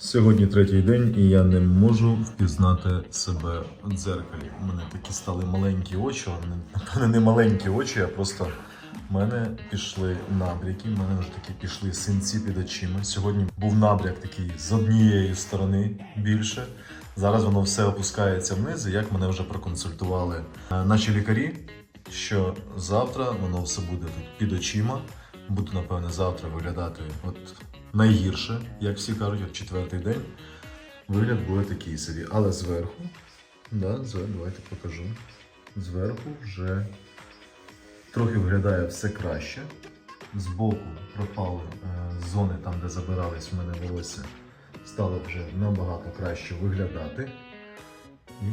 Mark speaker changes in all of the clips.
Speaker 1: Сьогодні третій день, і я не можу впізнати себе в дзеркалі. У мене такі стали маленькі очі, не- не маленькі очі, а просто в мене пішли набряки, в мене вже такі пішли синці під очима. Сьогодні був набряк такий з однієї сторони більше. Зараз воно все опускається вниз, і як мене вже проконсультували е, наші лікарі, що завтра воно все буде тут під очима. Буду, напевне, завтра виглядати от найгірше, як всі кажуть, от четвертий день. Вигляд буде такий собі. Але зверху, да, зверху, давайте покажу. Зверху вже трохи виглядає все краще. Збоку пропали е, зони там, де забирались в мене волосся, стало вже набагато краще виглядати. І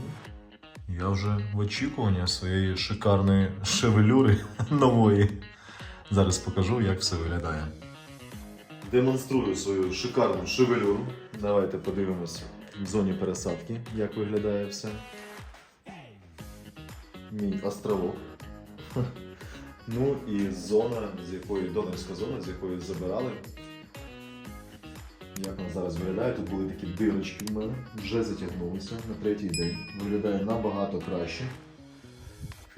Speaker 1: я вже в очікуванні своєї шикарної шевелюри нової. Зараз покажу, як все виглядає. Демонструю свою шикарну шевелюру. Давайте подивимося в зоні пересадки, як виглядає все. Мій островок. Ну і зона, з якої донорська зона, з якої забирали. Як вона зараз виглядає? Тут були такі дирочки в мене, вже затягнулися на третій день. Виглядає набагато краще.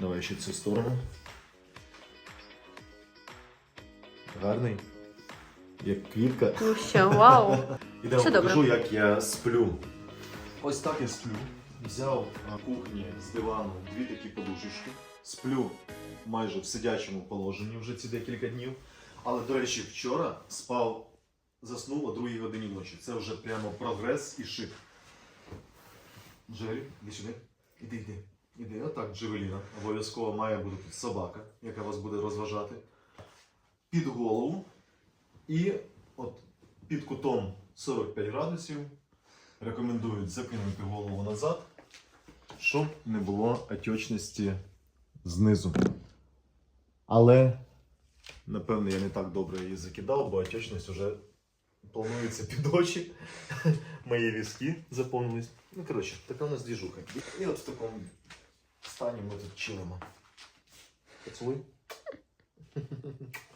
Speaker 1: Давай ще цю сторону. Гарний. Як квітка.
Speaker 2: Ну що, вау.
Speaker 1: Ідемо
Speaker 2: Все
Speaker 1: покажу,
Speaker 2: добре.
Speaker 1: як я сплю. Ось так я сплю. Взяв на кухні з дивану дві такі подушечки. Сплю майже в сидячому положенні вже ці декілька днів. Але, до речі, вчора спав, заснув о 2 годині ночі. Це вже прямо прогрес і шик. Джері, іди сюди. Іди, іди. Іди, отак, Джевеліна. Обов'язково має бути тут собака, яка вас буде розважати. Під голову. І от під кутом 45 градусів рекомендують закинути голову назад, щоб не було отечності знизу. Але, напевно, я не так добре її закидав, бо отечність вже планується під очі. Мої візки заповнились. Ну, коротше, така у нас двіжуха. І от в такому стані ми тут чилимо. Поцілуй.